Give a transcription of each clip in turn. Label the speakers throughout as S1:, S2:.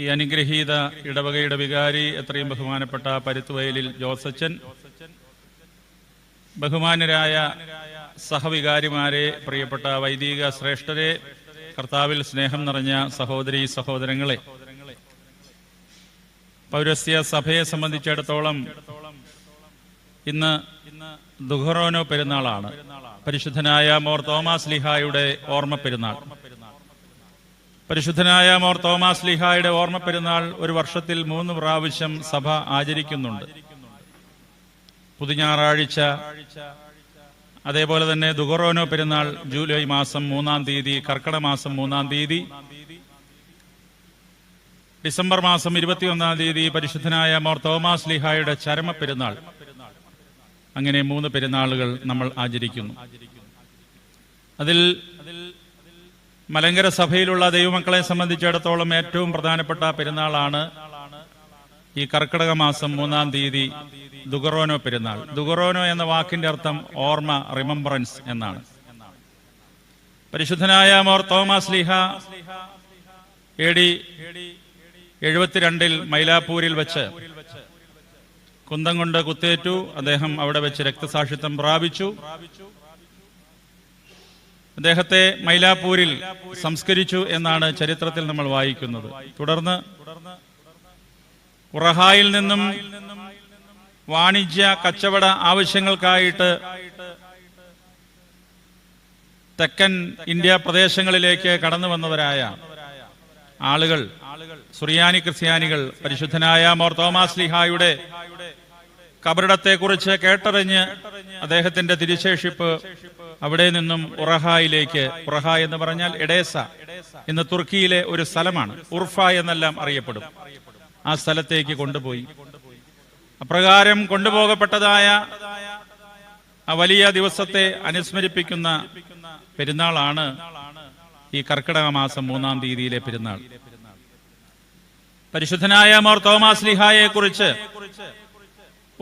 S1: ഈ അനുഗ്രഹീത ഇടവകയുടെ വികാരി എത്രയും ബഹുമാനപ്പെട്ട പരുത്തുവയലിൽ ജോസച്ചൻ ബഹുമാനരായ സഹവികാരിമാരെ പ്രിയപ്പെട്ട വൈദിക ശ്രേഷ്ഠരെ കർത്താവിൽ സ്നേഹം നിറഞ്ഞ സഹോദരി സഹോദരങ്ങളെ പൗരസ്യ സഭയെ സംബന്ധിച്ചിടത്തോളം ഇന്ന് ദുഹറോനോ പെരുന്നാളാണ്. പരിശുദ്ധനായ മോർ തോമാസ് ലിഹായുടെ ഓർമ്മ പെരുന്നാൾ. പരിശുദ്ധനായ മോർ തോമാസ് ലിഹായുടെ ഓർമ്മ പെരുന്നാൾ ഒരു വർഷത്തിൽ മൂന്ന് പ്രാവശ്യം സഭ ആചരിക്കുന്നുണ്ട്. പുതുഞാറാഴ്ച അതേപോലെ തന്നെ ദുഗറോനോ പെരുന്നാൾ ജൂലൈ മാസം മൂന്നാം തീയതി കർക്കട മാസം മൂന്നാം തീയതി ഡിസംബർ മാസം ഇരുപത്തിയൊന്നാം തീയതി പരിശുദ്ധനായ മോർ തോമാസ് ലിഹായുടെ ചരമ പെരുന്നാൾ അങ്ങനെ മൂന്ന് പെരുന്നാളുകൾ നമ്മൾ ആചരിക്കുന്നു. അതിൽ മലങ്കര സഭയിലുള്ള ദൈവമക്കളെ സംബന്ധിച്ചിടത്തോളം ഏറ്റവും പ്രധാനപ്പെട്ട പെരുന്നാളാണ് ഈ കർക്കിടക മാസം മൂന്നാം തീയതി ദുഗറോനോ പെരുന്നാൾ. ദുഗറോനോ എന്ന വാക്കിന്റെ അർത്ഥം ഓർമ്മ റിമംബറൻസ് എന്നാണ്. പരിശുദ്ധനായ മോർ തോമസ് ലിഹ എ ഡി എഴുപത്തിരണ്ടിൽ മൈലാപ്പൂരിൽ വെച്ച് കുന്തം കൊണ്ട് കുത്തേറ്റു. അദ്ദേഹം അവിടെ വെച്ച് രക്തസാക്ഷിത്വം പ്രാപിച്ചു. അദ്ദേഹത്തെ മൈലാപ്പൂരിൽ സംസ്കരിച്ചു എന്നാണ് ചരിത്രത്തിൽ നമ്മൾ വായിക്കുന്നത്. തുടർന്ന് ഉറഹായിൽ നിന്നും വാണിജ്യ കച്ചവട ആവശ്യങ്ങൾക്കായിട്ട് തെക്കൻ ഇന്ത്യ പ്രദേശങ്ങളിലേക്ക് കടന്നു വന്നവരായ ആളുകൾ സുറിയാനി ക്രിസ്ത്യാനികൾ പരിശുദ്ധനായ മോർ തോമാസ് ലിഹായുടെ കബറിടത്തെ കുറിച്ച് കേട്ടറിഞ്ഞ് അദ്ദേഹത്തിന്റെ തിരിശേഷിപ്പ് അവിടെ നിന്നും ഉറഹായിലേക്ക് ഉറഹ എന്ന് പറഞ്ഞാൽ എഡേസ ഇന്ന് തുർക്കിയിലെ ഒരു സ്ഥലമാണ്. ഉർഫ എന്നെല്ലാം അറിയപ്പെടും. ആ സ്ഥലത്തേക്ക് കൊണ്ടുപോയി. അപ്രകാരം കൊണ്ടുപോകപ്പെട്ടതായ ആ വലിയ ദിവസത്തെ അനുസ്മരിപ്പിക്കുന്ന പെരുന്നാളാണ് ഈ കർക്കിടക മാസം മൂന്നാം തീയതിയിലെ പെരുന്നാൾ. പരിശുദ്ധനായ മോർ തോമാസ് ലിഹായെ കുറിച്ച്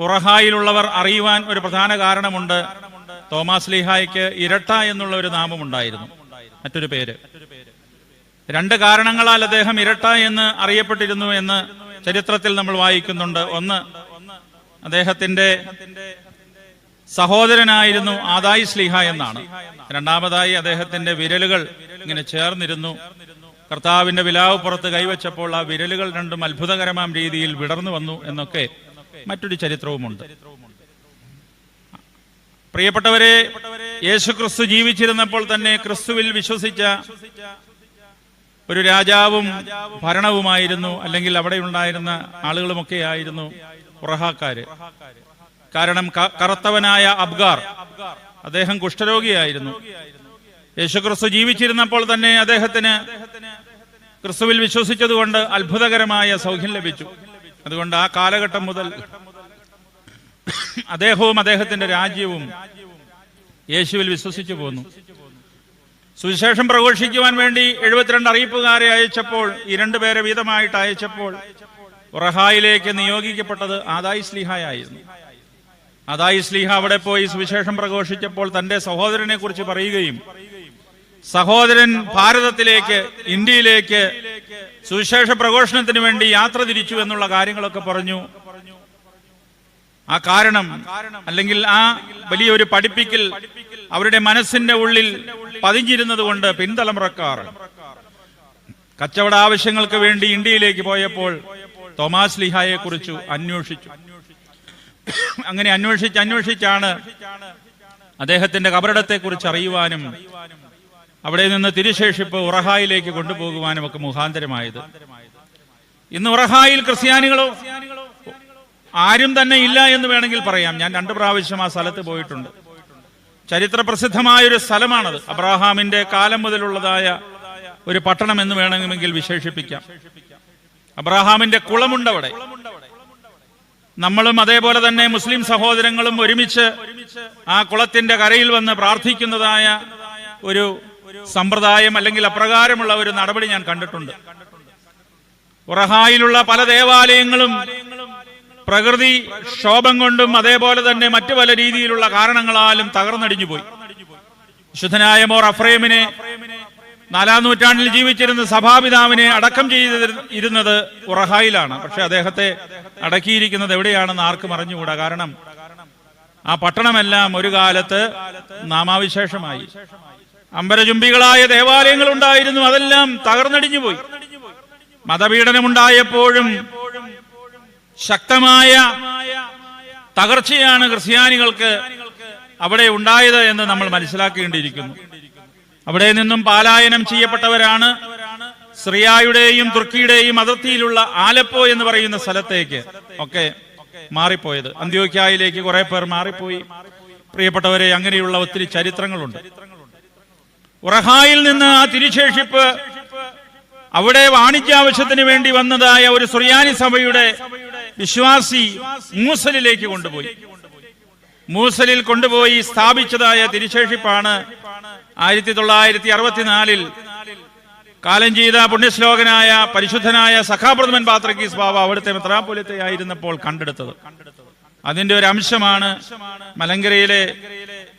S1: ഉറഹായിലുള്ളവർ അറിയുവാൻ ഒരു പ്രധാന കാരണമുണ്ട്. തോമാസ് ലീഹായ്ക്ക് ഇരട്ട എന്നുള്ള ഒരു നാമമുണ്ടായിരുന്നു. മറ്റൊരു പേര്. രണ്ട് കാരണങ്ങളാൽ അദ്ദേഹം ഇരട്ട എന്ന് അറിയപ്പെട്ടിരുന്നു എന്ന് ചരിത്രത്തിൽ നമ്മൾ വായിക്കുന്നുണ്ട്. ഒന്ന് അദ്ദേഹത്തിന്റെ സഹോദരനായിരുന്നു ആദായി സ്ലിഹ എന്നാണ്. രണ്ടാമതായി അദ്ദേഹത്തിന്റെ വിരലുകൾ ഇങ്ങനെ ചേർന്നിരുന്നു. കർത്താവിന്റെ വിലാവ് പുറത്ത് കൈവച്ചപ്പോൾ ആ വിരലുകൾ രണ്ടും അത്ഭുതകരമാം രീതിയിൽ വിടർന്നു വന്നു എന്നൊക്കെ മറ്റൊരു ചരിത്രവുമുണ്ട്. പ്രിയപ്പെട്ടവരെ യേശു ക്രിസ്തു ജീവിച്ചിരുന്നപ്പോൾ തന്നെ ക്രിസ്തുവിൽ വിശ്വസിച്ച ഒരു രാജാവും ഭരണവുമായിരുന്നു അല്ലെങ്കിൽ അവിടെ ഉണ്ടായിരുന്ന ആളുകളുമൊക്കെ ആയിരുന്നു ഉറഹാക്കാര്. കാരണം കറുത്തവനായ അബ്ഗാർ അദ്ദേഹം കുഷ്ഠരോഗിയായിരുന്നു. യേശുക്രിസ്തു ജീവിച്ചിരുന്നപ്പോൾ തന്നെ അദ്ദേഹത്തിന് ക്രിസ്തുവിൽ വിശ്വസിച്ചതുകൊണ്ട് അത്ഭുതകരമായ സൗഖ്യം ലഭിച്ചു. അതുകൊണ്ട് ആ കാലഘട്ടം മുതൽ അദ്ദേഹവും അദ്ദേഹത്തിന്റെ രാജ്യവും യേശുവിൽ വിശ്വസിച്ചു പോന്നു. സുവിശേഷം പ്രഘോഷിക്കുവാൻ വേണ്ടി എഴുപത്തിരണ്ട് അറിയിപ്പുകാരെ അയച്ചപ്പോൾ ഈ രണ്ടുപേരെ വീതമായിട്ട് അയച്ചപ്പോൾ ഉറഹായിലേക്ക് നിയോഗിക്കപ്പെട്ടത് ആദായി സ്ലിഹായായിരുന്നു. ആദായി സ്ലിഹ അവിടെ പോയി സുവിശേഷം പ്രഘോഷിച്ചപ്പോൾ തന്റെ സഹോദരനെ കുറിച്ച് പറയുകയും സഹോദരൻ ഭാരതത്തിലേക്ക് ഇന്ത്യയിലേക്ക് സുവിശേഷ പ്രഘോഷണത്തിന് വേണ്ടി യാത്ര തിരിച്ചു എന്നുള്ള കാര്യങ്ങളൊക്കെ പറഞ്ഞു. ആ കാരണം അല്ലെങ്കിൽ ആ വലിയൊരു പഠിപ്പിക്കൽ അവരുടെ മനസ്സിന്റെ ഉള്ളിൽ പതിഞ്ഞിരുന്നത് കൊണ്ട് പിന്തലമുറക്കാർ കച്ചവട ആവശ്യങ്ങൾക്ക് വേണ്ടി ഇന്ത്യയിലേക്ക് പോയപ്പോൾ തോമാസ് ലിഹായെ കുറിച്ച് അന്വേഷിച്ചു. അങ്ങനെ അന്വേഷിച്ച് അന്വേഷിച്ചാണ് അദ്ദേഹത്തിന്റെ കബറിടത്തെ കുറിച്ച് അറിയുവാനും അവിടെ നിന്ന് തിരുശേഷിപ്പ് ഉറഹായിലേക്ക് കൊണ്ടുപോകുവാനും ഒക്കെ മുഖാന്തരമായത്. ഇന്ന് ഉറഹായിൽ ക്രിസ്ത്യാനികളോ ആരും തന്നെ ഇല്ല എന്ന് വേണമെങ്കിൽ പറയാം. ഞാൻ രണ്ടു പ്രാവശ്യം ആ സ്ഥലത്ത് പോയിട്ടുണ്ട്. ചരിത്ര പ്രസിദ്ധമായ ഒരു സ്ഥലമാണത്. അബ്രഹാമിന്റെ കാലം മുതലുള്ളതായ ഒരു പട്ടണം എന്ന് വേണമെങ്കിൽ വിശേഷിപ്പിക്കാം. അബ്രഹാമിന്റെ കുളമുണ്ടവിടെ. നമ്മളും അതേപോലെ തന്നെ മുസ്ലിം സഹോദരങ്ങളും ഒരുമിച്ച് ആ കുളത്തിന്റെ കരയിൽ വന്ന് പ്രാർത്ഥിക്കുന്നതായ ഒരു സമ്പ്രദായം അല്ലെങ്കിൽ അപ്രകാരമുള്ള ഒരു നടപടി ഞാൻ കണ്ടിട്ടുണ്ട്. ഉറഹായിലുള്ള പല ദേവാലയങ്ങളും പ്രകൃതി ക്ഷോഭം കൊണ്ടും അതേപോലെ തന്നെ മറ്റു പല രീതിയിലുള്ള കാരണങ്ങളാലും തകർന്നടിഞ്ഞു പോയി. വിശുദ്ധനായ മോർ അഫ്രേമിനെ നാലാം നൂറ്റാണ്ടിൽ ജീവിച്ചിരുന്ന സഭാപിതാവിനെ അടക്കം ചെയ്ത് ഇരുന്നത് ഉറഹായിലാണ്. പക്ഷെ അദ്ദേഹത്തെ അടക്കിയിരിക്കുന്നത് എവിടെയാണെന്ന് ആർക്കും അറിഞ്ഞുകൂടാ. കാരണം ആ പട്ടണമെല്ലാം ഒരു കാലത്ത് നാമാവിശേഷമായി. അമ്പരചുംബികളായ ദേവാലയങ്ങൾ ഉണ്ടായിരുന്നു അതെല്ലാം തകർന്നടിഞ്ഞു പോയി മതപീഡനമുണ്ടായപ്പോഴും ശക്തമായ തകർച്ചയാണ് ക്രിസ്ത്യാനികൾക്ക് അവിടെ ഉണ്ടായത് എന്ന് നമ്മൾ മനസ്സിലാക്കേണ്ടിയിരിക്കുന്നു. അവിടെ നിന്നും പാലായനം ചെയ്യപ്പെട്ടവരാണ് സിറിയായുടെയും തുർക്കിയുടെയും അതിർത്തിയിലുള്ള ആലപ്പോ എന്ന് പറയുന്ന സ്ഥലത്തേക്ക് ഒക്കെ മാറിപ്പോയത്. അന്ത്യോക്യായിലേക്ക് കുറെ പേർ മാറിപ്പോയി. പ്രിയപ്പെട്ടവരെ അങ്ങനെയുള്ള ഒത്തിരി ചരിത്രങ്ങളുണ്ട്. ഉറഹായിൽ നിന്ന് ആ തിരിശേഷിപ്പ് അവിടെ വാണിജ്യാവശ്യത്തിന് വേണ്ടി വന്നതായ ഒരു സുറിയാനി സഭയുടെ വിശ്വാസി മൂസലിലേക്ക് കൊണ്ടുപോയി. മൂസലിൽ കൊണ്ടുപോയി സ്ഥാപിച്ചതായ തിരിശേഷിപ്പാണ് ആയിരത്തി തൊള്ളായിരത്തി അറുപത്തിനാലിൽ കാലം ചെയ്ത പുണ്യശ്ലോകനായ പരിശുദ്ധനായ സഖാപ്രഥമൻ പാത്രക്കീസ് ബാബ അവിടുത്തെ മെത്രാപൊലിത്തെ ആയിരുന്നപ്പോൾ കണ്ടെടുത്തത്. അതിന്റെ ഒരു അംശമാണ് മലങ്കരയിലെ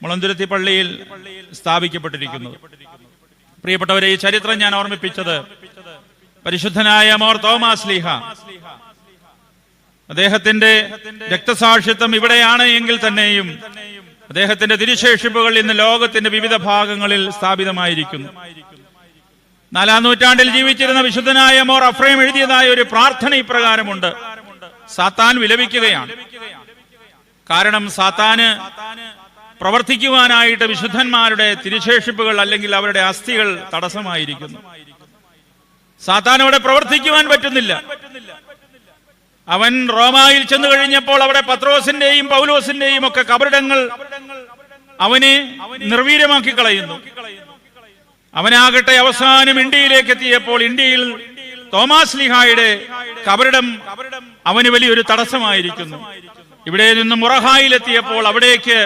S1: മുളന്തുരുത്തി പള്ളിയിൽ സ്ഥാപിക്കപ്പെട്ടിരിക്കുന്നത് പ്രിയപ്പെട്ടവരെ ഈ ചരിത്രം ഞാൻ ഓർമ്മിപ്പിച്ചത് പരിശുദ്ധനായ മോർ തോമാസ് ലീഹ. അദ്ദേഹത്തിന്റെ രക്തസാക്ഷിത്വം ഇവിടെയാണ് എങ്കിൽ തന്നെയും അദ്ദേഹത്തിന്റെ തിരുശേഷിപ്പുകൾ ഇന്ന് ലോകത്തിന്റെ വിവിധ ഭാഗങ്ങളിൽ സ്ഥാപിതമായിരിക്കുന്നു. നാലാം നൂറ്റാണ്ടിൽ ജീവിച്ചിരുന്ന വിശുദ്ധനായ മോർ അഫ്രേം എഴുതിയതായ ഒരു പ്രാർത്ഥന ഇപ്രകാരമുണ്ട്. സാത്താൻ വിലപിക്കുകയാണ്. കാരണം സാത്താന് പ്രവർത്തിക്കുവാനായിട്ട് വിശുദ്ധന്മാരുടെ തിരുശേഷിപ്പുകൾ അല്ലെങ്കിൽ അവരുടെ അസ്ഥികൾ തടസ്സമായിരിക്കുന്നു. സാത്താൻ അവിടെ പ്രവർത്തിക്കുവാൻ പറ്റുന്നില്ല. അവൻ റോമായിൽ ചെന്നു കഴിഞ്ഞപ്പോൾ അവിടെ പത്രോസിന്റെയും പൗലോസിന്റെയും ഒക്കെ കബറിടങ്ങൾ അവനെ നിർവീര്യമാക്കി കളയുന്നു. അവനാകട്ടെ അവസാനം ഇന്ത്യയിലേക്ക് എത്തിയപ്പോൾ ഇന്ത്യയിൽ തോമാസ് ലിഹായുടെ കബറിടം അവന് വലിയൊരു തടസ്സമായിരിക്കുന്നു. ഇവിടെ നിന്ന് മുറഹായിലെത്തിയപ്പോൾ അവിടേക്ക്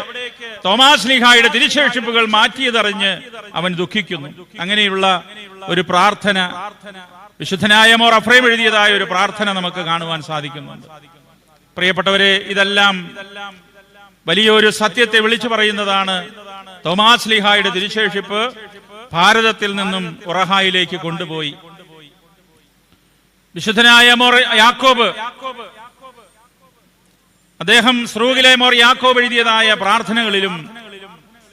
S1: തോമാസ് ലിഹായുടെ തിരിശേഷിപ്പുകൾ മാറ്റിയതറിഞ്ഞ് അവൻ ദുഃഖിക്കുന്നു. അങ്ങനെയുള്ള ഒരു പ്രാർത്ഥന വിശുദ്ധനായ മോർ അഫ്രൈം എഴുതിയതായ ഒരു പ്രാർത്ഥന നമുക്ക് കാണുവാൻ സാധിക്കുന്നുണ്ട്. പ്രിയപ്പെട്ടവരെ ഇതെല്ലാം വലിയൊരു സത്യത്തെ വിളിച്ചു പറയുന്നതാണ് തോമാസ് ലിഹായുടെ തിരുശേഷിപ്പ് ഭാരതത്തിൽ നിന്നും ഉറഹായിലേക്ക് കൊണ്ടുപോയി. വിശുദ്ധനായ മോർ യാക്കോബ് അദ്ദേഹം സ്രൂഗിലെ മോർ യാക്കോബ് എഴുതിയതായ പ്രാർത്ഥനകളിലും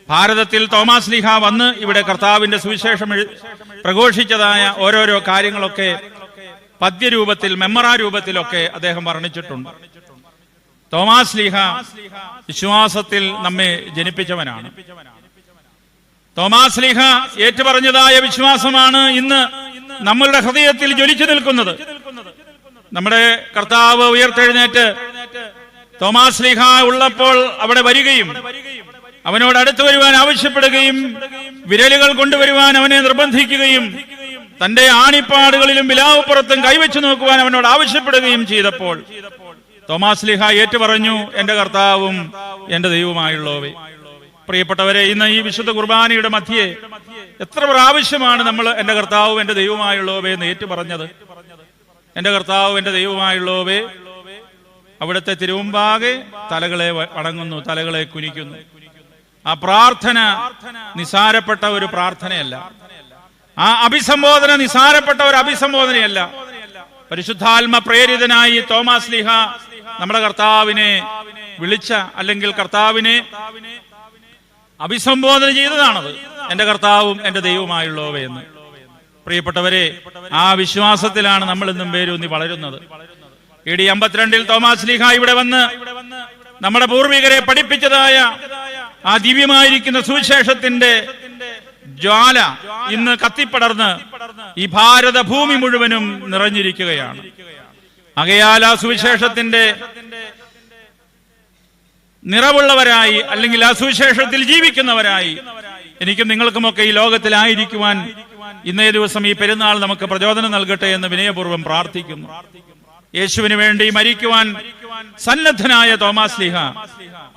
S1: ഭാരതത്തിൽ തോമാസ് ലിഹ വന്ന് ഇവിടെ കർത്താവിന്റെ സുവിശേഷം പ്രഘോഷിച്ചതായ ഓരോരോ കാര്യങ്ങളൊക്കെ പദ്യരൂപത്തിൽ മെമ്മറാ രൂപത്തിലൊക്കെ അദ്ദേഹം വർണിച്ചിട്ടുണ്ട്. തോമാസ് ലീഹ വിശ്വാസത്തിൽ നമ്മെ ജനിപ്പിച്ചവനാണ്. തോമാസ് ലീഹ ഏറ്റുപറഞ്ഞതായ വിശ്വാസമാണ് ഇന്ന് നമ്മളുടെ ഹൃദയത്തിൽ ജ്വലിച്ചു നിൽക്കുന്നത്. നമ്മുടെ കർത്താവ് ഉയർത്തെഴുന്നേറ്റ് തോമാസ് ലീഹ ഉള്ളപ്പോൾ അവിടെ വരികയും അവനോട് അടുത്തു വരുവാൻ ആവശ്യപ്പെടുകയും വിരലുകൾ കൊണ്ടുവരുവാൻ അവനെ നിർബന്ധിക്കുകയും തന്റെ ആണിപ്പാടുകളിലും വിലാവപ്പുറത്തും കൈവച്ചു നോക്കുവാൻ അവനോട് ആവശ്യപ്പെടുകയും ചെയ്തപ്പോൾ തോമാസ് ലിഹ ഏറ്റുപറഞ്ഞു എന്റെ കർത്താവും എന്റെ ദൈവമായുള്ളവേ പ്രിയപ്പെട്ടവരെ ഇന്ന് ഈ വിശുദ്ധ കുർബാനയുടെ മധ്യേ എത്ര പ്രാവശ്യമാണ് നമ്മൾ എന്റെ കർത്താവും എന്റെ ദൈവമായുള്ളവേ എന്ന് ഏറ്റുപറഞ്ഞത്? എന്റെ കർത്താവും എന്റെ ദൈവമായുള്ളവേ അവിടുത്തെ തിരുവുമ്പാകെ തലകളെ വടങ്ങുന്നു തലകളെ കുനിക്കുന്നു. ആ പ്രാർത്ഥന നിസാരപ്പെട്ട ഒരു പ്രാർത്ഥനയല്ല. ആ അഭിസംബോധന നിസാരപ്പെട്ട ഒരു അഭിസംബോധനയല്ല. പരിശുദ്ധാത്മ പ്രേരിതനായി തോമസ് ലിഹ നമ്മുടെ കർത്താവിനെ വിളിച്ച അല്ലെങ്കിൽ കർത്താവിനെ അഭിസംബോധന ചെയ്തതാണത്. എന്റെ കർത്താവും എന്റെ ദൈവമായുള്ളവയെന്ന് പ്രിയപ്പെട്ടവരെ ആ വിശ്വാസത്തിലാണ് നമ്മൾ ഇന്നും പേരൂന്നി വളരുന്നത്. എ ഡി അമ്പത്തിരണ്ടിൽ തോമാസ് ലീഹ ഇവിടെ വന്ന് നമ്മുടെ പൂർവികരെ പഠിപ്പിച്ചതായ ആ ദിവ്യമായിരിക്കുന്ന സുവിശേഷത്തിന്റെ ജ്വാല ഇന്ന് കത്തിപ്പടർന്ന് ഈ ഭാരത ഭൂമി മുഴുവനും നിറഞ്ഞിരിക്കുകയാണ്. അകയാൽ ആ സുവിശേഷത്തിന്റെ നിറവുള്ളവരായി അല്ലെങ്കിൽ ആ സുവിശേഷത്തിൽ ജീവിക്കുന്നവരായി എനിക്കും നിങ്ങൾക്കുമൊക്കെ ഈ ലോകത്തിലായിരിക്കുവാൻ ഇന്നേ ദിവസം ഈ പെരുന്നാൾ നമുക്ക് പ്രചോദനം നൽകട്ടെ എന്ന് വിനയപൂർവം പ്രാർത്ഥിക്കുന്നു. യേശുവിന് വേണ്ടി മരിക്കുവാൻ സന്നദ്ധനായ തോമാസ് ലീഹ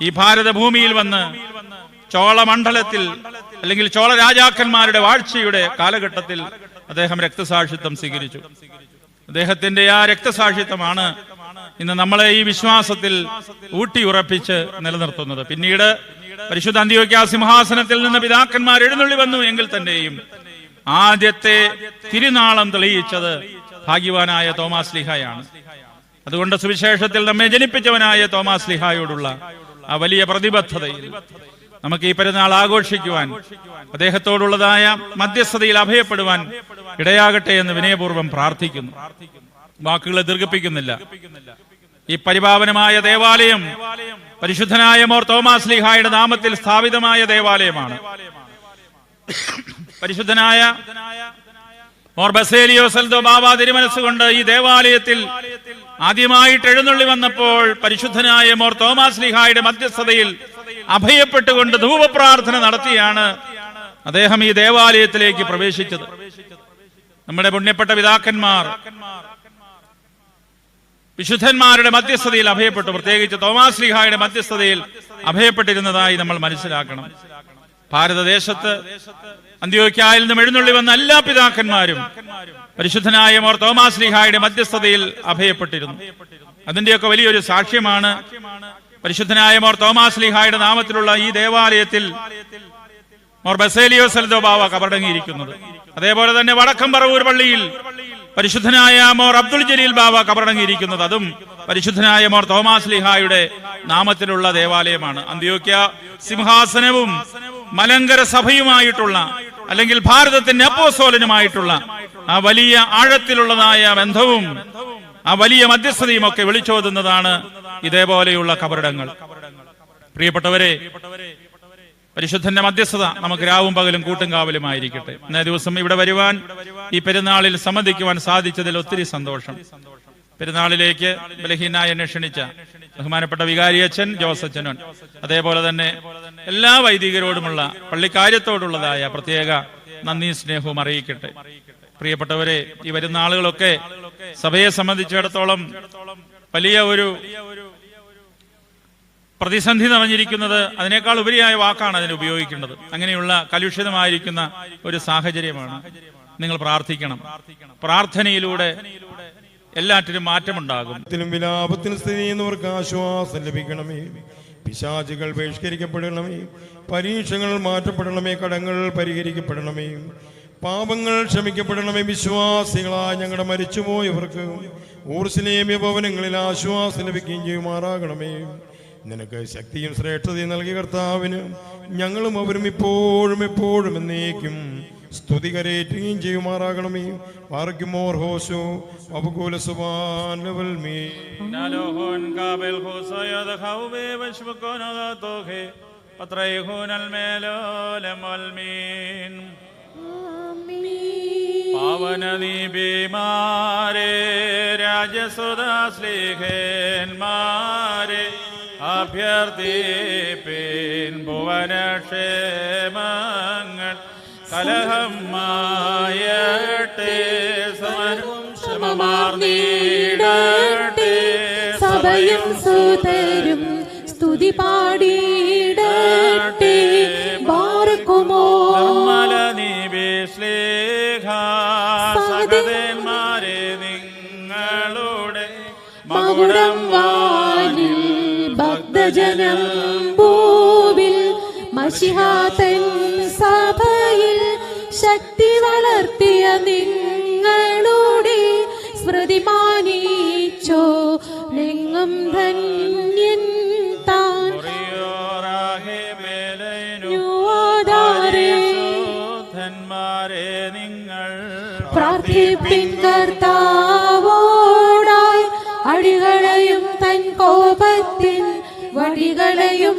S1: ഈ ഭാരതഭൂമിയിൽ വന്ന് ചോളമണ്ഡലത്തിൽ അല്ലെങ്കിൽ ചോള രാജാക്കന്മാരുടെ വാഴ്ചയുടെ കാലഘട്ടത്തിൽ അദ്ദേഹം രക്തസാക്ഷിത്വം സ്വീകരിച്ചു. അദ്ദേഹത്തിന്റെ ആ രക്തസാക്ഷിത്വമാണ് ഇന്ന് നമ്മളെ ഈ വിശ്വാസത്തിൽ ഊട്ടിയുറപ്പിച്ച് നിലനിർത്തുന്നത്. പിന്നീട് പരിശുദ്ധ അന്ത്യോക്യ സിംഹാസനത്തിൽ നിന്ന് പിതാക്കന്മാർ എഴുന്നള്ളി വന്നു എങ്കിൽ തന്നെയും ആദ്യത്തെ തിരുനാളം തെളിയിച്ചത് ഭാഗ്യവാനായ തോമാസ് ലിഹായാണ്. അതുകൊണ്ട് സുവിശേഷത്തിൽ നമ്മെ ജനിപ്പിച്ചവനായ തോമാസ് ലിഹായോടുള്ള ആ വലിയ പ്രതിബദ്ധതയിൽ നമുക്ക് ഈ പെരുന്നാൾ ആഘോഷിക്കുവാൻ അദ്ദേഹത്തോടുള്ളതായ മധ്യസ്ഥതയിൽ അഭയപ്പെടുവാൻ ഇടയാകട്ടെ എന്ന് വിനയപൂർവം പ്രാർത്ഥിക്കുന്നു. വാക്കുകളെ ദീർഘിപ്പിക്കുന്നില്ല. ഈ പരിപാവനമായ ദേവാലയം പരിശുദ്ധനായ മോർ തോമാസ് ലിഹായുടെ നാമത്തിൽ സ്ഥാപിതമായ ദേവാലയമാണ്. പരിശുദ്ധനായ മോർ ബസേലിയോ സൽദോ ബാബ തിരുമനസ്സുകൊണ്ട് ഈ ദേവാലയത്തിൽ ആദ്യമായിട്ട് എഴുന്നള്ളി വന്നപ്പോൾ പരിശുദ്ധനായ മോർ തോമാസ് ലിഹായുടെ മധ്യസ്ഥതയിൽ അഭയപ്പെട്ടുകൊണ്ട് ധൂപപ്രാർത്ഥന നടത്തിയാണ് അദ്ദേഹം ഈ ദേവാലയത്തിലേക്ക് പ്രവേശിച്ചത്. നമ്മുടെ പുണ്യപ്പെട്ട പിതാക്കന്മാർ വിശുദ്ധന്മാരുടെ മധ്യസ്ഥതയിൽ അഭയപ്പെട്ടു. പ്രത്യേകിച്ച് തോമാസ് ലിഹായുടെ മധ്യസ്ഥതയിൽ അഭയപ്പെട്ടിരുന്നതായി നമ്മൾ മനസ്സിലാക്കണം. ഭാരതദേശത്ത് അന്ത്യോക്യായിൽ നിന്നും എഴുന്നള്ളി വന്ന എല്ലാ പിതാക്കന്മാരും പരിശുദ്ധനായ മോർ തോമാസ് ലിഹായുടെ മധ്യസ്ഥതയിൽ അഭയപ്പെട്ടിരുന്നു. അതിന്റെയൊക്കെ വലിയൊരു സാക്ഷ്യമാണ് പരിശുദ്ധനായ മോർ തോമാസ് ലിഹായുടെ നാമത്തിലുള്ള ഈ ദേവാലയത്തിൽ മോർ ബസേലിയോ സൽദോ ബാവ കബറടങ്ങിയിരിക്കുന്നത്. അതേപോലെ തന്നെ വടക്കം പറവൂർ പള്ളിയിൽ പരിശുദ്ധനായ മോർ അബ്ദുൽ ജലീൽ ബാബ കബറടങ്ങിയിരിക്കുന്നത്. അതും പരിശുദ്ധനായ മോർ തോമാസ് ലിഹായുടെ നാമത്തിലുള്ള ദേവാലയമാണ്. അന്ത്യോക്യ സിംഹാസനവും മലങ്കര സഭയുമായിട്ടുള്ള അല്ലെങ്കിൽ ഭാരതത്തിന്റെ അപ്പോസോലനുമായിട്ടുള്ള ആ വലിയ ആഴത്തിലുള്ളതായ ബന്ധവും ആ വലിയ മധ്യസ്ഥതയും ഒക്കെ വിളിച്ചോതുന്നതാണ് ഇതേപോലെയുള്ള കബറിടങ്ങൾ. പ്രിയപ്പെട്ടവരെ പരിശുദ്ധന്റെ മധ്യസ്ഥത നമുക്ക് രാവും പകലും കൂട്ടും കാവലുമായിരിക്കട്ടെ. ഇന്നേ ദിവസം ഇവിടെ വരുവാൻ ഈ പെരുന്നാളിൽ സംബന്ധിക്കുവാൻ സാധിച്ചതിൽ ഒത്തിരി സന്തോഷം. പെരുന്നാളിലേക്ക് ബലഹീനായ എന്നെ ക്ഷണിച്ച ബഹുമാനപ്പെട്ട വികാരി അച്ഛൻ ജോസച്ചനോൻ അതേപോലെ തന്നെ എല്ലാ വൈദികരോടുമുള്ള പള്ളിക്കാര്യത്തോടുള്ളതായ പ്രത്യേക നന്ദി സ്നേഹവും അറിയിക്കട്ടെ. പ്രിയപ്പെട്ടവരെ ഈ വരുന്ന ആളുകളൊക്കെ സഭയെ സംബന്ധിച്ചിടത്തോളം വലിയ ഒരു പ്രതിസന്ധി നിറഞ്ഞിരിക്കുന്നത് അതിനേക്കാൾ ഉപരിയായ വാക്കാണ് അതിന് ഉപയോഗിക്കേണ്ടത്. അങ്ങനെയുള്ള കലുഷിതമായിരിക്കുന്ന ഒരു സാഹചര്യമാണ്. നിങ്ങൾ പ്രാർത്ഥിക്കണം. പ്രാർത്ഥനയിലൂടെ എല്ലാറ്റിനും മാറ്റമുണ്ടാകും.
S2: വിലാപത്തിന് സ്ഥിതി ചെയ്യുന്നവർക്ക് ആശ്വാസം ലഭിക്കണമേ. പിശാചുകൾ ബഹിഷ്കരിക്കപ്പെടണമേ. പരീക്ഷകൾ മാറ്റപ്പെടണമേ. കടങ്ങൾ പരിഹരിക്കപ്പെടണമേ. പാപങ്ങൾ ക്ഷമിക്കപ്പെടണമേ. വിശ്വാസികളായ ഞങ്ങളുടെ മരിച്ചുപോയവർക്ക് ഊർസിലേമ്യ ഭവനങ്ങളിൽ ആശ്വാസം ലഭിക്കുകയും ചെയ്യുമാറാകണമേ. നിനക്ക് ശക്തിയും ശ്രേഷ്ഠതയും നൽകി കർത്താവിന് ഞങ്ങളും അവരും ഇപ്പോഴും എപ്പോഴും എന്നേക്കും സ്തുതി കരയേറ്റുകയും ചെയ്യുമാറാകണമേ. വാർക്കുമോർ ഹോശോ അപകൂല
S1: സുബാനവൽമേ അഭ്യർത്ഥി രാജസുദാസ്ലേഖന്മാരെ ഭുവനക്ഷേമങ്ങൾ കലഹം മായട്ടെ സമരവും ശ്രമമാർന്നീടട്ടെ
S3: സഭയും സുതരും സ്തുതി പാടിയിടട്ടെ ബാർക്കുമോ
S1: നിർമ്മല നിബിശ്ലേഖ സഹതന്മാരെ നിങ്ങളുടെ
S3: മകുടം വാനിൽ ഭക്തജനം ഭൂവിൽ മഷിഹാതൻ സഭയിൽ ശക്തി വളർത്തിയ നിങ്ങളുടെ സ്മൃതി മാനിച്ചോ നെങ്ങും ധന്യൻ താൻ.
S1: നിങ്ങൾ
S3: പ്രാർത്ഥിപ്പിൻ കർത്താവോടായി. അടികളെയും തൻ കോപത്തിൻ വടികളെയും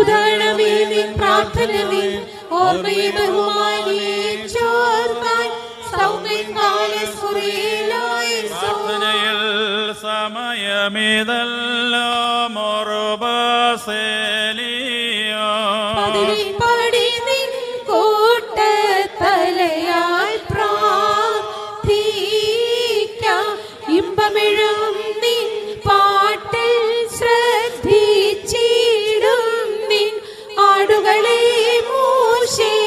S3: ഉദാഹരണമേ നിൻ പ്രാർത്ഥന നിൻ ഓർമ്മയെ കാലസ്ഫുരയിലായി
S1: പ്രാർത്ഥനയിൽ സമയമിതല്ലോ കണ്ണുകളെ മൂശേ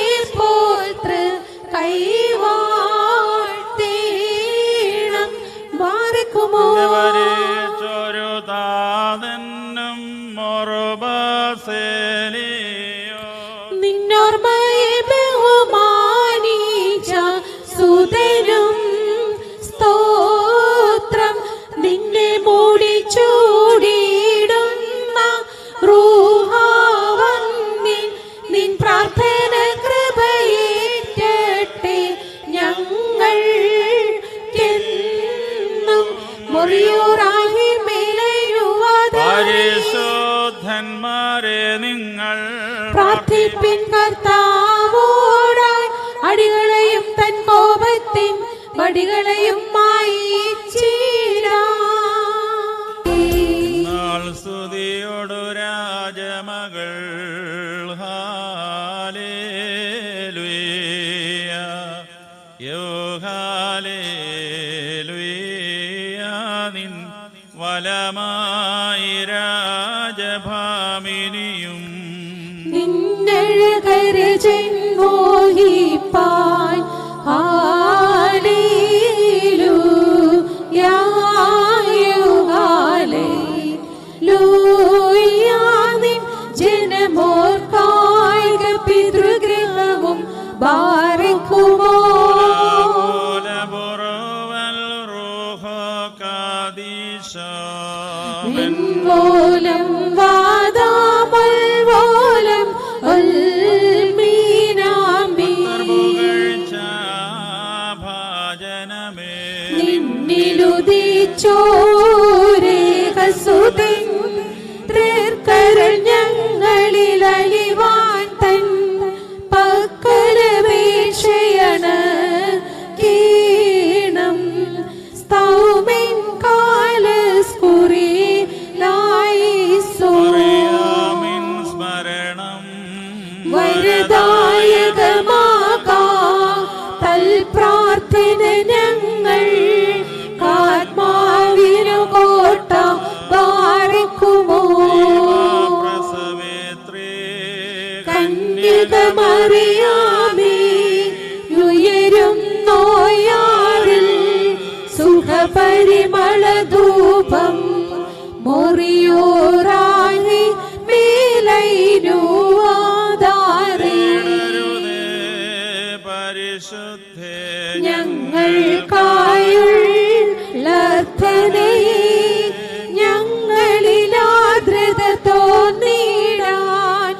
S3: നിന്നിലുദിച്ചോരേകസുതൻ തൃക്കരൾ ഞങ്ങളിൽ അലിവാൻ മൊറിയോറായി മേലൈനുവാദാരേ
S1: കരുതേ പരിശുദ്ധേ.
S3: ഞങ്ങൾക്കായുള്ളർത്ഥനേ ഞങ്ങളിലാദ്രത തോന്നിടാൻ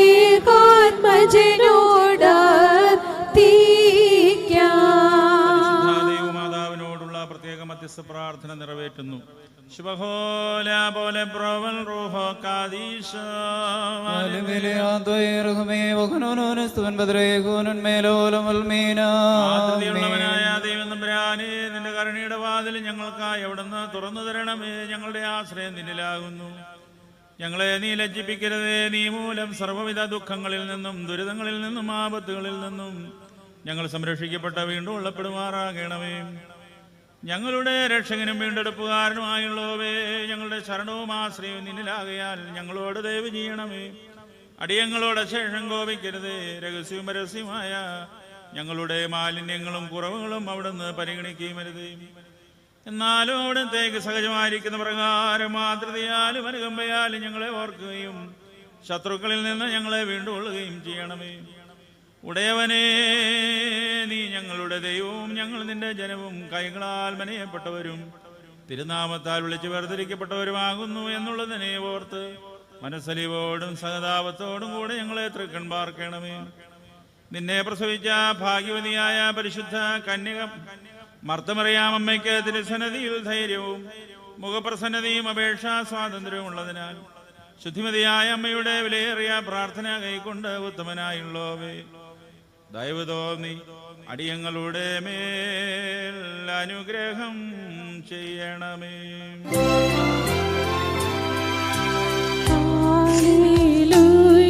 S3: ഏകാത്മജനോട് തീക്കാം
S1: ദൈവമാതാവിനോടുള്ള പ്രത്യേക മധ്യസ്ഥ പ്രാർത്ഥന നിറവേറ്റുന്നു. നിന്റെ കരുണയുടെ വാതിൽ ഞങ്ങൾക്കായി എവിടുന്ന് തുറന്നു തരണമേ? ഞങ്ങളുടെ ആശ്രയം നിന്നിലാകുന്നു. ഞങ്ങളെ നീ ലജ്ജിപ്പിക്കരുതേ. നീ മൂലം സർവവിധ ദുഃഖങ്ങളിൽ നിന്നും ദുരിതങ്ങളിൽ നിന്നും ആപത്തുകളിൽ നിന്നും ഞങ്ങൾ സംരക്ഷിക്കപ്പെട്ട വീണ്ടും ഉള്ളപ്പെടുമാറാകണമേ. ഞങ്ങളുടെ രക്ഷകനും വീണ്ടെടുപ്പുകാരനുമായുള്ളവേ ഞങ്ങളുടെ ശരണവും ആശ്രയവും നിന്നിലാകയാൽ ഞങ്ങളോട് ദയവ് ചെയ്യണമേ. അടിയങ്ങളോട് ശേഷം കോപിക്കരുതേ. രഹസ്യവും പരസ്യമായ ഞങ്ങളുടെ മാലിന്യങ്ങളും കുറവുകളും അവിടുന്ന് പരിഗണിക്കുകയും അരുതേ. എന്നാലും അവിടത്തേക്ക് സഹജമായിരിക്കുന്ന പ്രകാരം മാതൃതയാലും അനുകമ്പയാലും ഞങ്ങളെ ഓർക്കുകയും ശത്രുക്കളിൽ നിന്ന് ഞങ്ങളെ വീണ്ടുകൊള്ളുകയും ചെയ്യണമേ. ഉടയവനേ നീ ഞങ്ങളുടെ ദൈവവും ഞങ്ങൾ നിന്റെ ജനവും കൈകളാൽ മനയപ്പെട്ടവരും തിരുനാമത്താൽ വിളിച്ചു വേർതിരിക്കപ്പെട്ടവരുമാകുന്നു എന്നുള്ളതിനെ ഓർത്ത് മനസ്സലിവോടും സഹതാപത്തോടും കൂടെ ഞങ്ങളെ തൃക്കൺ പാർക്കണമേ നിന്നെ പ്രസവിച്ച ഭാഗ്യവതിയായ പരിശുദ്ധ കന്യക മർത്തമറിയാമമ്മയ്ക്ക് തിരുസന്നതിയിൽ ധൈര്യവും മുഖപ്രസന്നതയും അപേക്ഷാ സ്വാതന്ത്ര്യവും ഉള്ളതിനാൽ ശുദ്ധിമതിയായ അമ്മയുടെ വിലയേറിയ പ്രാർത്ഥന കൈക്കൊണ്ട് ഉത്തമനായുള്ളവേ. ദയവ് തോന്നി അടിയങ്ങളുടെ മേൽ അനുഗ്രഹം ചെയ്യണമേ.
S3: ഹല്ലേലൂയ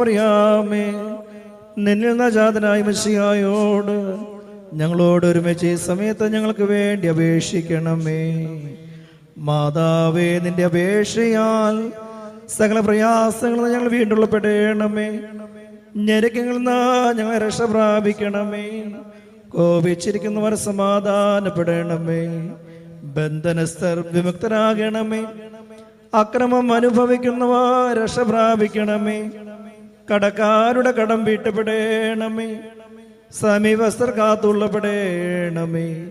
S4: കന്യമറിയാമേ നിന്നിൽ നജാതനായ മഷിയായോട് ഞങ്ങളോട് ഒരുമിച്ച് ഈ സമയത്ത് ഞങ്ങൾക്ക് വേണ്ടി അപേക്ഷിക്കണമേ. മാതാവേ നിന്റെ അപേക്ഷയാൽ സകല പ്രയാസങ്ങളിൽ നിന്ന് ഞങ്ങൾ വീണ്ടുള്ളപ്പെടേണമേ ഞെരുക്കങ്ങളിൽ നിന്ന് ഞങ്ങളെ രക്ഷ പ്രാപിക്കണമേ. കോപിച്ചിരിക്കുന്നവർ സമാധാനപ്പെടണമേ. ബന്ധനസ്ഥർ വിമുക്തരാകണമേ. അക്രമം അനുഭവിക്കുന്നവർ രക്ഷ പ്രാപിക്കണമേ. കടക്കാരുടെ കടം വീട്ടപ്പെടേണമേ. സമീപസ്ഥർ കാത്തുള്ളപ്പെടേണമേ.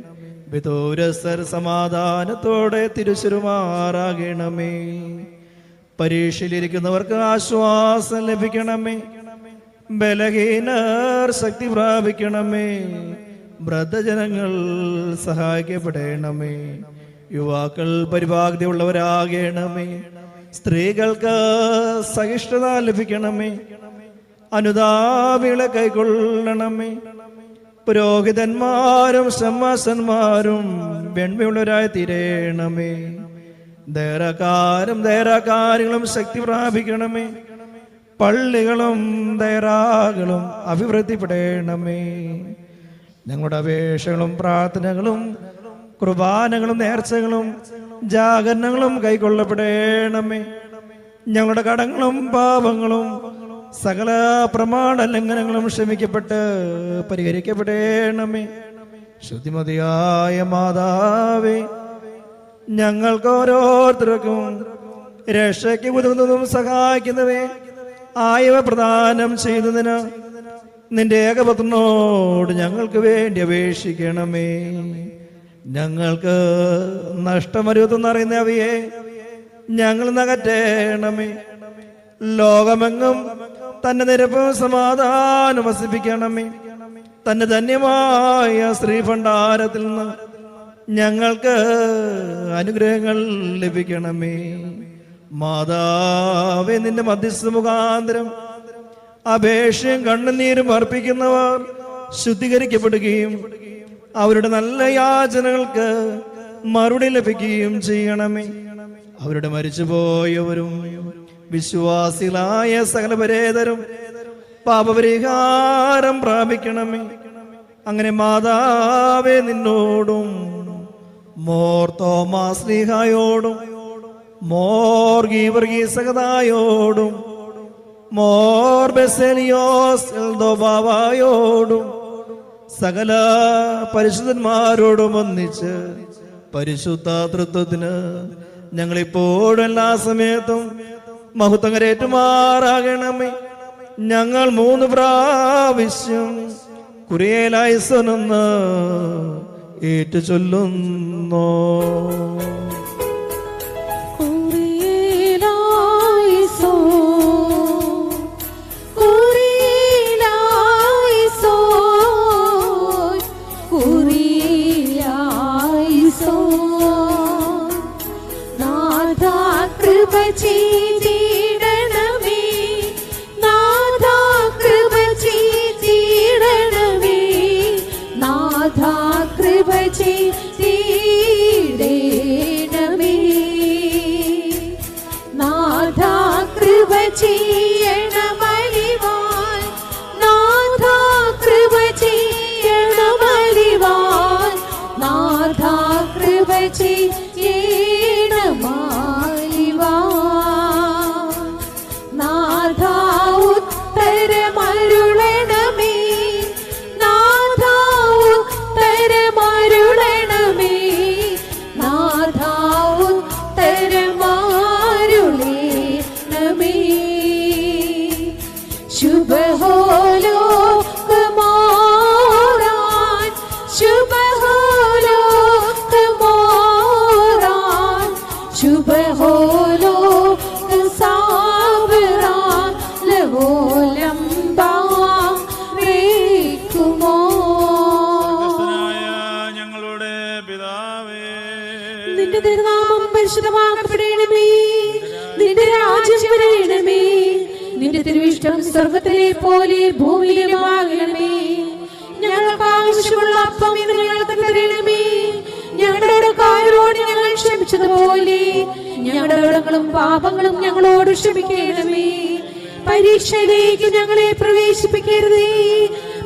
S4: വിദൂരസ്ഥർ സമാധാനത്തോടെ തിരുശുരുമാറാകണമേ. പരീക്ഷയിലിരിക്കുന്നവർക്ക് ആശ്വാസം ലഭിക്കണമേ. ബലഹീനർ ശക്തി പ്രാപിക്കണമേ. വൃദ്ധജനങ്ങൾ സഹായിക്കപ്പെടണമേ. യുവാക്കൾ പരിപാകതയുള്ളവരാകണമേ സ്ത്രീകൾക്ക് സഹിഷ്ണുത ലഭിക്കണമേ. അനുതാപികളെ കൈക്കൊള്ളണമേ പുരോഹിതന്മാരും സമ്മാസന്മാരും വെണ്മയുള്ളവരായി തീരണമേ. ധൈര്യക്കാരും ധൈര്യകാര്യങ്ങളും ശക്തി പ്രാപിക്കണമേ. പള്ളികളും ധൈറാകളും അഭിവൃദ്ധിപ്പെടണമേ. ഞങ്ങളുടെ അപേക്ഷകളും പ്രാർത്ഥനകളും കുർബാനകളും നേർച്ചകളും ജാഗരണങ്ങളും കൈക്കൊള്ളപ്പെടണമേ. ഞങ്ങളുടെ കടങ്ങളും പാപങ്ങളും സകല പ്രമാണ ലംഘനങ്ങളും ക്ഷമിക്കപ്പെട്ട് പരിഹരിക്കപ്പെടേണമേ. ശുദ്ധിമതിയായ മാതാവേ ഞങ്ങൾക്ക് ഓരോരുത്തർക്കും രക്ഷയ്ക്ക് ഉതകുന്നതും സഹായിക്കുന്നവേ ആയവ പ്രദാനം ചെയ്തതിന് നിന്റെ ഏകപത്നോട് ഞങ്ങൾക്ക് വേണ്ടി അപേക്ഷിക്കണമേ. ഞങ്ങൾക്ക് നഷ്ടമരുതെന്നറിയുന്നവയെ ഞങ്ങൾ നകറ്റേണമേ. ലോകമെങ്ങും തന്റെ നിരപ്പും സമാധാനം വസിപ്പിക്കണമേ. തന്റെ ധന്യമായ ശ്രീഭണ്ഡാരത്തിൽ നിന്ന് ഞങ്ങൾക്ക് അനുഗ്രഹങ്ങൾ ലഭിക്കണമേ. മാതാവേ നിന്റെ മധ്യസ്ഥ മുഖാന്തരം അപേക്ഷയും കണ്ണുനീരും അർപ്പിക്കുന്നവർ ശുദ്ധീകരിക്കപ്പെടുകയും അവരുടെ നല്ല യാചനകൾക്ക് മറുപടി ലഭിക്കുകയും ചെയ്യണമേ. അവരുടെ മരിച്ചുപോയവരും വിശ്വാസികളായ സകല പരേതരും പാപപരിഹാരം പ്രാപിക്കണമേ. അങ്ങനെ മാതാവേ നിന്നോടും മോർ തോമാസ്ലിഹായോടും മോർ ഗീവർഗീസകതായോടും മോർ ബെസലിയോസ് എൽദോബാവായോടും സകല പരിശുദ്ധന്മാരോടും ഒന്നിച്ച് പരിശുദ്ധ തൃത്വത്തിന് ഞങ്ങളിപ്പോഴും സമയത്തും മഹത്വം കരേറ്റുമാറാകണമേ ഞങ്ങൾ മൂന്ന് പ്രാവശ്യം കുറിയേലായിസനെന്ന് ഏറ്റു ചൊല്ലുന്നു
S3: തിരുവിഷ്ടം സ്വർഗത്തിലെ പോലെ ഭൂമിയിലുമാകണമേ ഞങ്ങൾക്ക് ആവശ്യമുള്ള അപ്പം ഇന്ന് ഞങ്ങൾക്ക് തരണമേ. ഞങ്ങളുടെ കാരോട് ഞങ്ങൾ ക്ഷമിച്ചതുപോലെ ഞങ്ങളുടെ പാപങ്ങളും ഞങ്ങളോട് ക്ഷമിക്കണമേ. പരീക്ഷയിലേക്ക് ഞങ്ങളെ പ്രവേശിപ്പിക്കരുതേ.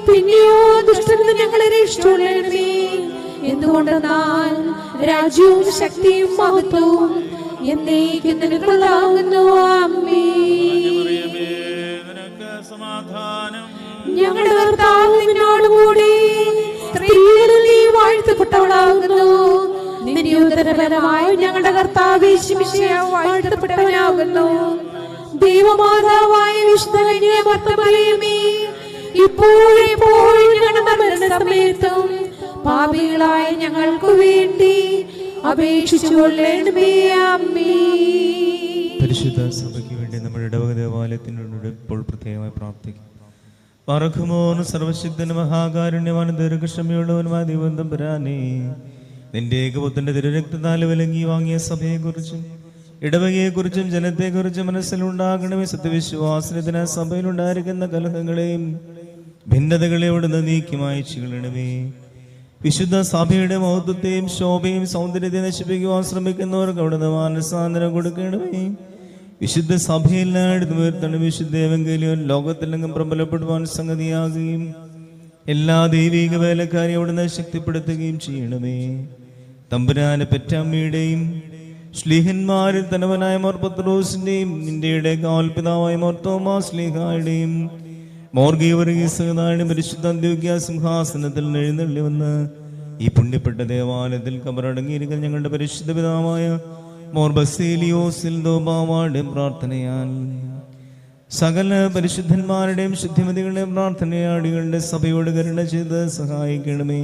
S3: പിന്നെയോ ദുഷ്ടനിൽ ഞങ്ങളെ രക്ഷിച്ചുകൊള്ളണമേ. എന്തുകൊണ്ടെന്നാൽ രാജ്യവും ശക്തിയും മഹത്വവും എന്നേക്കും നിനക്കുള്ളാവുന്നു അമ്മേ
S1: സമാധാനം.
S3: ഞങ്ങളുടെ കർത്താവ് നിന്നോടുകൂടി സ്ത്രീകളിൽ നീ വാഴ്ത്തപ്പെട്ടവളാകുന്നു. നിന്റെ ഉദരഫലമായി ഞങ്ങളുടെ കർത്താവ് യേശുമിശിഹ വാഴ്ത്തപ്പെട്ടവനാകുന്നു. ദൈവമാതാവായ വിശുദ്ധ കന്യക ഭർത്തമറിയമേ ഇപ്പോഴെപ്പോഴും ഞങ്ങളുടെ മരണസമയത്തും പാപികളായ ഞങ്ങൾക്ക് വേണ്ടി അപേക്ഷിച്ചു കൊള്ളേണമേ അമ്മേ
S5: പരിശുദ്ധ സഭയ്ക്ക് വേണ്ടി നമ്മുടെ ഇടവക ദേവാലയത്തിനോട് ഇപ്പോൾ പ്രത്യേകമായി പ്രാർത്ഥിക്കും. പറക്കുമോന് സർവശക്തന് മഹാകാരുണ്യവാൻ ദീർഘക്ഷമയുള്ളവനുമായ ദൈവന്തം പുരാനേ നിന്റെ ഏകപുത്തന്റെ തിരുരക്തത്താൽ വിലങ്ങി വാങ്ങിയ സഭയെക്കുറിച്ചും ഇടവകയെക്കുറിച്ചും ജനത്തെക്കുറിച്ചും മനസ്സിലുണ്ടാകണമേ സത്യവിശ്വാസനത്തിന് സഭയിലുണ്ടായിരിക്കുന്ന കലഹങ്ങളെയും ഭിന്നതകളെ ഉടനെ നീക്കി മായച്ചുകളണമേ വിശുദ്ധ സഭയുടെ മഹത്വത്തെയും ശോഭയും സൗന്ദര്യത്തെ നശിപ്പിക്കുവാൻ ശ്രമിക്കുന്നവർക്ക് അവിടുന്ന് മാനസാന്തരം കൊടുക്കണമേ. വിശുദ്ധ സഭയെല്ലായിടത്തും ഉയർത്തണം വിശുദ്ധ ഏവെങ്കിലും ലോകത്തിലെങ്ങും പ്രബലപ്പെടുവാൻ സംഗതിയാകുകയും എല്ലാ ദൈവിക വേലക്കാരെയും അവിടുന്ന് ശക്തിപ്പെടുത്തുകയും ചെയ്യണമേ. തമ്പുരാനെ പെറ്റമ്മയുടെയും ശ്ലീഹന്മാരിൽ തനവനായ മോർ പത്രോസിന്റെയും നിന്റെയുടെ കാൽപിതാവായ മോർ തോമാ ശ്ലീഹായുടെയും മോർഗീവർഗീസകനായുടെ പരിശുദ്ധ അന്ത്യോഗ്യ സിംഹാസനത്തിൽ എഴുന്നള്ളി വന്ന് ഈ പുണ്യപ്പെട്ട ദേവാലയത്തിൽ കബറടങ്ങിയിരിക്കുന്ന ഞങ്ങളുടെ പരിശുദ്ധ പിതാവായ മോർ ബസേലിയോസിൽ ദോബാവാടെ പ്രാർത്ഥനയാൽ സകല പരിശുദ്ധന്മാരുടെയും ശുദ്ധിമതികളുടെയും പ്രാർത്ഥനയാടികളുടെ സഭയോട് കരുണ ചെയ്ത് സഹായിക്കണമേ.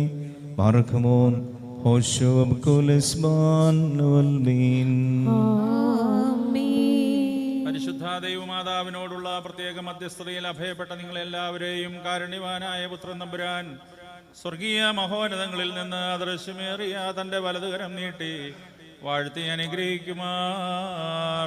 S5: വൽമീൻ
S1: പരിശുദ്ധ ദൈവമാതാവിനോടുള്ള പ്രത്യേക മധ്യസ്ഥതയിൽ അഭയപ്പെട്ട നിങ്ങൾ എല്ലാവരെയും കാരുണ്യവാനായ പുത്രൻ നമ്പുരാൻ സ്വർഗീയ മഹോന്നതങ്ങളിൽ നിന്ന് അദൃശ്യമേറിയ തന്റെ വലതുകരം നീട്ടി വാഴ്ത്തി അനുഗ്രഹിക്കുമാ